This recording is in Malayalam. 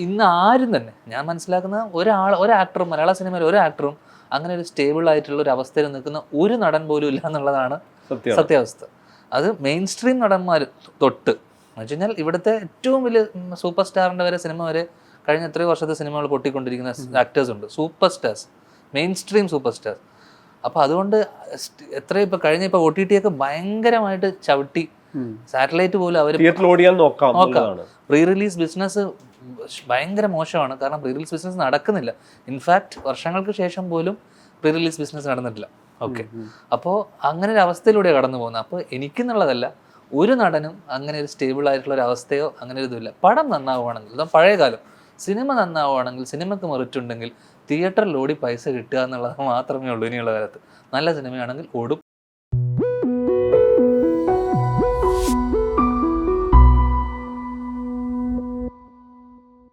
ഇന്ന് ആരും തന്നെ ഞാൻ മനസ്സിലാക്കുന്ന ഒരാൾ ഒരു ആക്ടറും മലയാള സിനിമയിൽ ഒരു ആക്ടറും അങ്ങനെ ഒരു സ്റ്റേബിൾ ആയിട്ടുള്ള ഒരു അവസ്ഥയിൽ നിൽക്കുന്ന ഒരു നടൻ പോലും ഇല്ല എന്നുള്ളതാണ് സത്യം. സത്യാവസ്ഥ. അത് മെയിൻ സ്ട്രീം നടന്മാർ തൊട്ട്. എന്ന് വെച്ച് കഴിഞ്ഞാൽ ഇവിടുത്തെ ഏറ്റവും വലിയ സൂപ്പർ സ്റ്റാറിന്റെ വരെ സിനിമ വരെ കഴിഞ്ഞ എത്രയോ വർഷത്തെ സിനിമകൾ പൊട്ടിക്കൊണ്ടിരിക്കുന്ന ആക്ടേഴ്സ് ഉണ്ട്. Super stars main stream super stars അപ്പോൾ അതുകൊണ്ട് എത്ര ഇപ്പോൾ കഴിഞ്ഞ ഇപ്പോൾ ഒ ടി ടി ഒക്കെ ഭയങ്കരമായിട്ട് ചവിട്ടി. സാറ്റലൈറ്റ് പോലും അവർ തിയേറ്ററിൽ ഓടിയാൽ നോക്കാം നോക്കാം. പ്രീ റിലീസ് ബിസിനസ് ഭയങ്കര മോശമാണ്. കാരണം പ്രീ റിലീസ് ബിസിനസ് നടക്കുന്നില്ല ഇൻഫാക്ട് വർഷങ്ങൾക്ക് ശേഷം പോലും പ്രീ റിലീസ് ബിസിനസ് നടന്നിട്ടില്ല ഓക്കെ അപ്പോൾ അങ്ങനെ ഒരു അവസ്ഥയിലൂടെ കടന്നു പോകുന്നത് അപ്പോൾ എനിക്കെന്നുള്ളതല്ല ഒരു നടനും അങ്ങനെ ഒരു സ്റ്റേബിൾ ആയിട്ടുള്ള ഒരു അവസ്ഥയോ അങ്ങനെ ഒരു ഇതുമില്ല. പടം നന്നാവുകയാണെങ്കിൽ ഇതാ പഴയ കാലം. സിനിമ നന്നാവുകയാണെങ്കിൽ സിനിമക്ക് മെറിറ്റ് ഉണ്ടെങ്കിൽ തിയേറ്ററിൽ ഓടി പൈസ കിട്ടുക എന്നുള്ളത് മാത്രമേ ഉള്ളൂ ഇനിയുള്ള കാലത്ത്. നല്ല സിനിമയാണെങ്കിൽ ഓടും